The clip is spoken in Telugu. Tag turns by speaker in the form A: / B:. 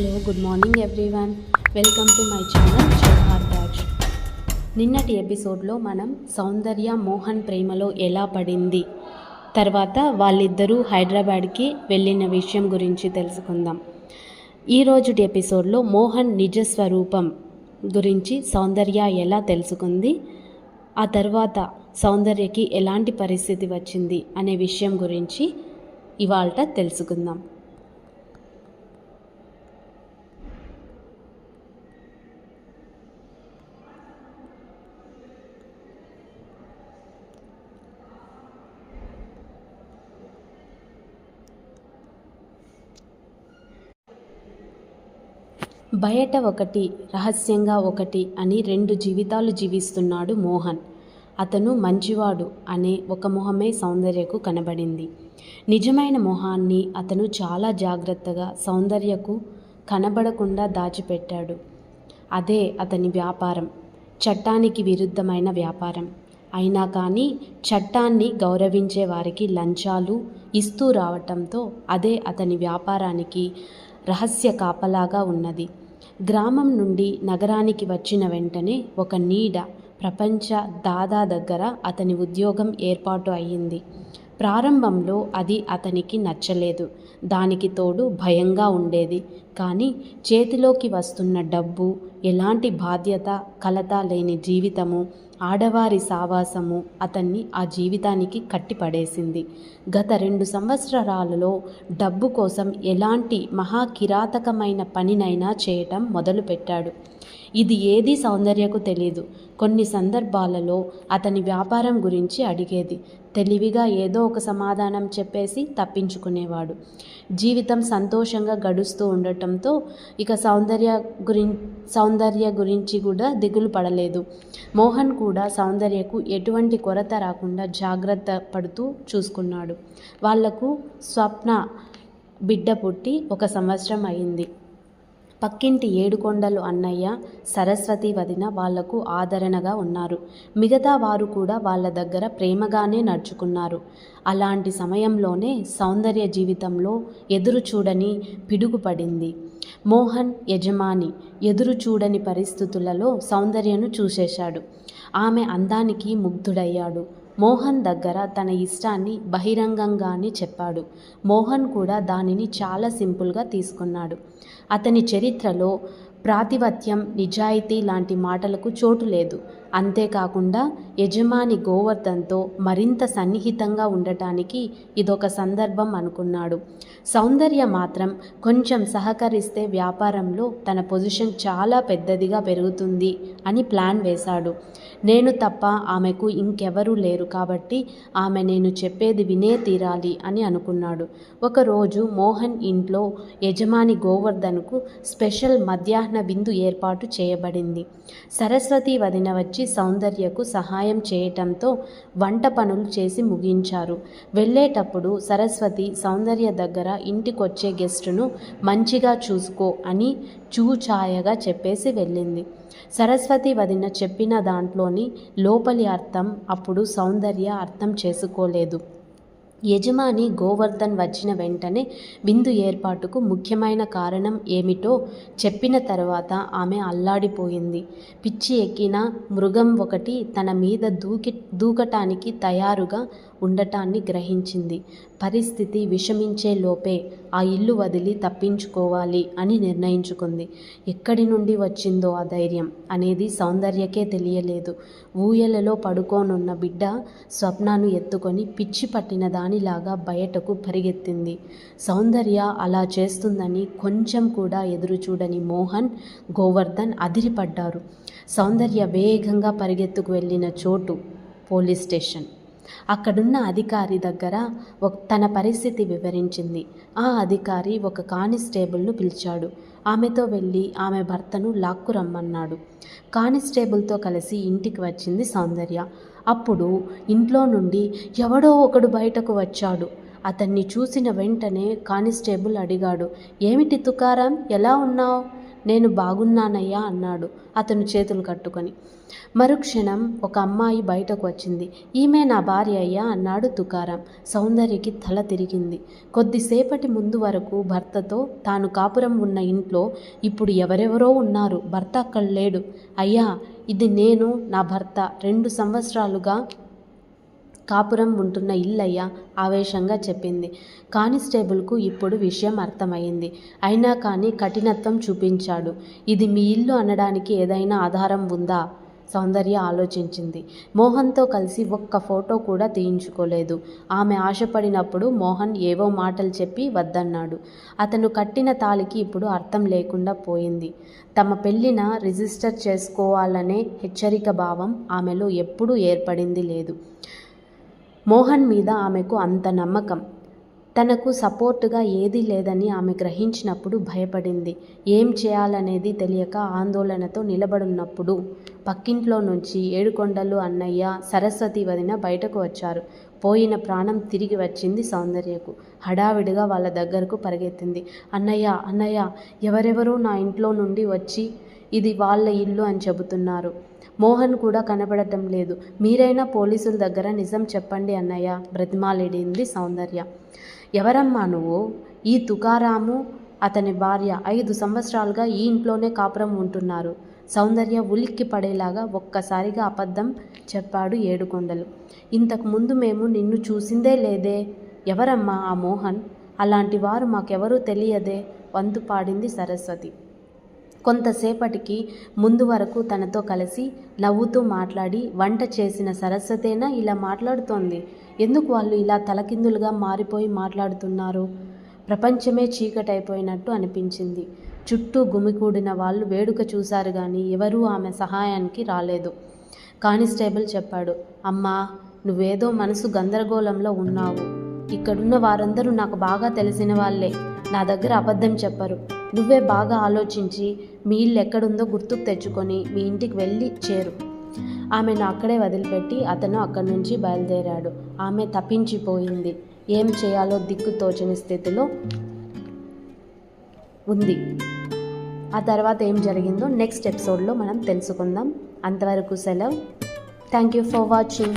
A: Hello good morning everyone. Welcome to my channel Johar Raj నిన్నటి ఎపిసోడ్లో మనం సౌందర్య మోహన్ ప్రేమలో ఎలా పడింది? తర్వాత వాళ్ళిద్దరూ హైదరాబాద్కి వెళ్ళిన విషయం గురించి తెలుసుకుందాం. ఈరోజుటి ఎపిసోడ్లో మోహన్ నిజ స్వరూపం గురించి సౌందర్య ఎలా తెలుసుకుంది? ఆ తర్వాత సౌందర్యకి ఎలాంటి పరిస్థితి వచ్చింది? అనే విషయం గురించి ఇవాళ తెలుసుకుందాం. బయట ఒకటి రహస్యంగా ఒకటి అని రెండు జీవితాలు జీవిస్తున్నాడు మోహన్. అతను మంచివాడు అనే ఒక మొహమే సౌందర్యకు కనబడింది. నిజమైన మొహాన్ని అతను చాలా జాగ్రత్తగా సౌందర్యకు కనబడకుండా దాచిపెట్టాడు. అదే అతని వ్యాపారం. చట్టానికి విరుద్ధమైన వ్యాపారం. అయినా కానీ చట్టాన్ని గౌరవించే వారికి లంచాలు ఇస్తూ రావటంతో అదే అతని వ్యాపారానికి రహస్య కాపలాగా ఉన్నది. గ్రామం నుండి నగరానికి వచ్చిన వెంటనే ఒక నీడ ప్రపంచ దాదా దగ్గర అతని ఉద్యోగం ఏర్పాటు అయ్యింది. ప్రారంభంలో అది అతనికి నచ్చలేదు. దానికి తోడు భయంగా ఉండేది. కానీ చేతిలోకి వస్తున్న డబ్బు ఎలాంటి బాధ్యత కలత లేని జీవితము ఆడవారి సావాసము అతన్ని ఆ జీవితానికి కట్టిపడేసింది. గత రెండు సంవత్సరాలలో డబ్బు కోసం ఎలాంటి మహాకిరాతకమైన పనినైనా చేయటం మొదలుపెట్టాడు. ఇది ఏది సౌందర్యకు తెలియదు కొన్ని సందర్భాలలో అతని వ్యాపారం గురించి అడిగేది. తెలివిగా ఏదో ఒక సమాధానం చెప్పేసి తప్పించుకునేవాడు. జీవితం సంతోషంగా గడుస్తూ ఉండటంతో ఇక సౌందర్య గురి సౌందర్య గురించి కూడా దిగులు పడలేదు. మోహన్ కూడా సౌందర్యకు ఎటువంటి కొరత రాకుండా జాగ్రత్త పడుతూ చూసుకున్నాడు. వాళ్ళకు స్వప్న బిడ్డ పుట్టి ఒక సంవత్సరం అయింది. పక్కింటి ఏడుకొండలు అన్నయ్య సరస్వతి వదిన వాళ్ళకు ఆదరణగా ఉన్నారు. మిగతా వారు కూడా వాళ్ళ దగ్గర ప్రేమగానే నడుచుకున్నారు. అలాంటి సమయంలోనే సౌందర్య జీవితంలో ఎదురు చూడని పిడుగుపడింది. మోహన్ యజమాని ఎదురు చూడని పరిస్థితులలో సౌందర్యను చూసేశాడు. ఆమె అందానికి ముగ్ధుడయ్యాడు. మోహన్ దగ్గర తన ఇష్టాన్ని బహిరంగంగానే చెప్పాడు. మోహన్ కూడా దానిని చాలా సింపుల్గా తీసుకున్నాడు. అతని చరిత్రలో ప్రాతిపత్యం నిజాయితీ లాంటి మాటలకు చోటు లేదు. అంతేకాకుండా యజమాని గోవర్ధన్తో మరింత సన్నిహితంగా ఉండటానికి ఇదొక సందర్భం అనుకున్నాడు. సౌందర్య మాత్రం కొంచెం సహకరిస్తే వ్యాపారంలో తన పొజిషన్ చాలా పెద్దదిగా పెరుగుతుంది అని ప్లాన్ వేశాడు. నేను తప్ప ఆమెకు ఇంకెవరూ లేరు కాబట్టి ఆమె నేను చెప్పేది వినే తీరాలి అని అనుకున్నాడు. ఒకరోజు మోహన్ ఇంట్లో యజమాని గోవర్ధన్కు స్పెషల్ మధ్యాహ్న విందు ఏర్పాటు చేయబడింది. సరస్వతి వదిన వచ్చి సౌందర్యకు సహాయం చేయటంతో వంట పనులు చేసి ముగించారు. వెళ్ళేటప్పుడు సరస్వతి సౌందర్య దగ్గర ఇంటికొచ్చే గెస్టును మంచిగా చూసుకో అని చూచాయగా చెప్పేసి వెళ్ళింది. సరస్వతి వదిన చెప్పిన దాంట్లోని లోపలి అర్థం అప్పుడు సౌందర్య అర్థం చేసుకోలేదు. యజమాని గోవర్ధన్ వచ్చిన వెంటనే విందు ఏర్పాటుకు ముఖ్యమైన కారణం ఏమిటో చెప్పిన తర్వాత ఆమె అల్లాడిపోయింది. పిచ్చి ఎక్కిన మృగం ఒకటి తన మీద దూకి దూకటానికి తయారుగా ఉండటాన్ని గ్రహించింది. పరిస్థితి విషమించే లోపే ఆ ఇల్లు వదిలి తప్పించుకోవాలి అని నిర్ణయించుకుంది. ఎక్కడి నుండి వచ్చిందో ఆ ధైర్యం అనేది సౌందర్యకే తెలియలేదు. ఊయలలో పడుకోనున్న బిడ్డ స్వప్నాను ఎత్తుకొని పిచ్చి పట్టిన దానిలాగా బయటకు పరిగెత్తింది. సౌందర్య అలా చేస్తుందని కొంచెం కూడా ఎదురు చూడని మోహన్ గోవర్ధన్ అదిరిపడ్డారు. సౌందర్య వేగంగా పరిగెత్తుకు వెళ్ళిన చోటు పోలీస్ స్టేషన్. అక్కడున్న అధికారి దగ్గర తన పరిస్థితి వివరించింది. ఆ అధికారి ఒక కానిస్టేబుల్ను పిలిచాడు. ఆమెతో వెళ్ళి ఆమె భర్తను లాక్కు రమ్మన్నాడు. కానిస్టేబుల్తో కలిసి ఇంటికి వచ్చింది సౌందర్య. అప్పుడు ఇంట్లో నుండి ఎవడో ఒకడు బయటకు వచ్చాడు. అతన్ని చూసిన వెంటనే కానిస్టేబుల్ అడిగాడు ఏమిటి తుకారం? ఎలా ఉన్నావు? నేను బాగున్నానయ్యా అన్నాడు అతను చేతులు కట్టుకొని. మరుక్షణం ఒక అమ్మాయి బయటకు వచ్చింది. ఈమె నా భార్య అయ్యా అన్నాడు తుకారాం. సౌందర్యకి తల తిరిగింది. కొద్దిసేపటి ముందు వరకు భర్తతో తాను కాపురం ఉన్న ఇంట్లో ఇప్పుడు ఎవరెవరో ఉన్నారు. భర్త అక్కడ లేడు. అయ్యా ఇది నేను నా భర్త. రెండు సంవత్సరాలుగా కాపురం ఉంటున్న ఇల్లయ్య ఆవేశంగా చెప్పింది. కానిస్టేబుల్కు ఇప్పుడు విషయం అర్థమైంది అయినా కానీ కఠినత్వం చూపించాడు. ఇది మీ ఇల్లు అనడానికి ఏదైనా ఆధారం ఉందా? సౌందర్య ఆలోచించింది. మోహన్తో కలిసి ఒక్క ఫోటో కూడా తీయించుకోలేదు. ఆమె ఆశపడినప్పుడు మోహన్ ఏవో మాటలు చెప్పి వద్దన్నాడు. అతను కట్టిన తాలికి ఇప్పుడు అర్థం లేకుండా పోయింది. తమ పెళ్ళిన రిజిస్టర్ చేసుకోవాలనే హెచ్చరిక భావం ఆమెలో ఎప్పుడూ ఏర్పడింది లేదు. మోహన్ మీద ఆమెకు అంత నమ్మకం. తనకు సపోర్టుగా ఏదీ లేదని ఆమె గ్రహించినప్పుడు భయపడింది. ఏం చేయాలనేది తెలియక ఆందోళనతో నిలబడున్నప్పుడు పక్కింట్లో నుంచి ఏడుకొండలు అన్నయ్య సరస్వతి వదిన బయటకు వచ్చారు. పోయిన ప్రాణం తిరిగి వచ్చింది సౌందర్యకు. హడావిడిగా వాళ్ళ దగ్గరకు పరిగెత్తింది. అన్నయ్య అన్నయ్య ఎవరెవరో నా ఇంట్లో నుండి వచ్చి ఇది వాళ్ళ ఇల్లు అని చెబుతున్నారు. మోహన్ కూడా కనబడటం లేదు. మీరైనా పోలీసుల దగ్గర నిజం చెప్పండి అన్నయ్య బ్రతిమాలేడింది సౌందర్య. ఎవరమ్మా నువ్వు? ఈ తుకారాము అతని భార్య. ఐదు సంవత్సరాలుగా ఈ ఇంట్లోనే కాపురం ఉంటున్నారు. సౌందర్య ఉలిక్కి పడేలాగా ఒక్కసారిగా అబద్ధం చెప్పాడు ఏడుకొండలు. ఇంతకు ముందు మేము నిన్ను చూసిందే లేదే. ఎవరమ్మా ఆ మోహన్? అలాంటి వారు మాకెవరూ తెలియదే. వంతు పాడింది సరస్వతి. కొంతసేపటికి ముందు వరకు తనతో కలిసి నవ్వుతూ మాట్లాడి వంట చేసిన సరస్వతేనా ఇలా మాట్లాడుతోంది? ఎందుకు వాళ్ళు ఇలా తలకిందులుగా మారిపోయి మాట్లాడుతున్నారు? ప్రపంచమే చీకటైపోయినట్టు అనిపించింది. చుట్టూ గుమికూడిన వాళ్ళు వేడుక చూశారు కానీ ఎవరూ ఆమె సహాయానికి రాలేదు. కానిస్టేబుల్ చెప్పాడు అమ్మా నువ్వేదో మనసు గందరగోళంలో ఉన్నావు. ఇక్కడున్న వారందరూ నాకు బాగా తెలిసిన వాళ్ళే. నా దగ్గర అబద్ధం చెప్పరు. నువ్వే బాగా ఆలోచించి మీ ఇల్లు ఎక్కడుందో గుర్తుకు తెచ్చుకొని మీ ఇంటికి వెళ్ళి చేరు. ఆమెను అక్కడే వదిలిపెట్టి అతను అక్కడి నుంచి బయలుదేరాడు. ఆమె తప్పించిపోయింది. ఏం చేయాలో దిక్కు తోచని స్థితిలో ఉంది. ఆ తర్వాత ఏం జరిగిందో నెక్స్ట్ ఎపిసోడ్లో మనం తెలుసుకుందాం. అంతవరకు సెలవు. Thank you for watching.